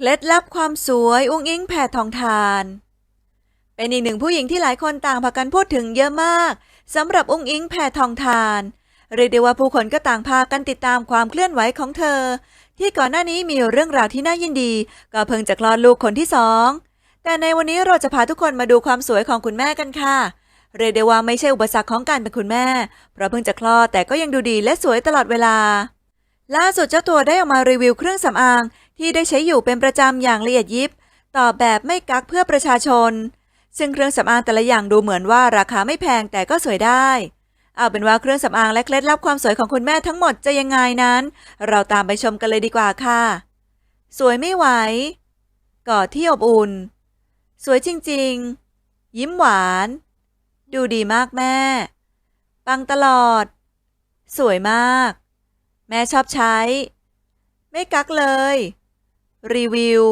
เคล็ดลับความสวยอุ้งอิงแผ่ทองทาน เป็นอีกหนึ่งผู้หญิงที่หลายคนต่างพากันพูดถึงเยอะมากสำหรับอุ้งอิงแผ่ทองทานเรียกได้ว่าผู้คนก็ต่างพากันติดตามความเคลื่อนไหวของเธอ ที่ก่อนหน้านี้มีเรื่องราวที่น่ายินดี ก็เพิ่งจะคลอดลูกคนที่สอง แต่ในวันนี้เราจะพาทุกคนมาดูความสวยของคุณแม่กันค่ะ เรียกได้ว่าไม่ใช่อุปสรรคของการเป็นคุณแม่ เพราะเพิ่งจะคลอดแต่ก็ยังดูดีและสวยตลอดเวลา ล่าสุดเจ้าตัวได้ออกมารีวิวเครื่องสำอาง ที่ได้ใช้อยู่เป็นประจำอย่างละเอียดยิบตอบแบบไม่กักเพื่อประชาชน ซึ่งเครื่องสำอางแต่ละอย่างดูเหมือนว่าราคาไม่แพงแต่ก็สวยได้ เอาเป็นว่าเครื่องสำอางและเคล็ดลับความสวยของคุณแม่ทั้งหมดจะยังไงนั้น เราตามไปชมกันเลยดีกว่าค่ะ สวยไม่ไหวกอดที่อบอุ่น สวยจริงๆ ยิ้มหวาน ดูดีมากแม่ ปังตลอด สวยมาก แม่ชอบใช้ ไม่กักเลย รีวิว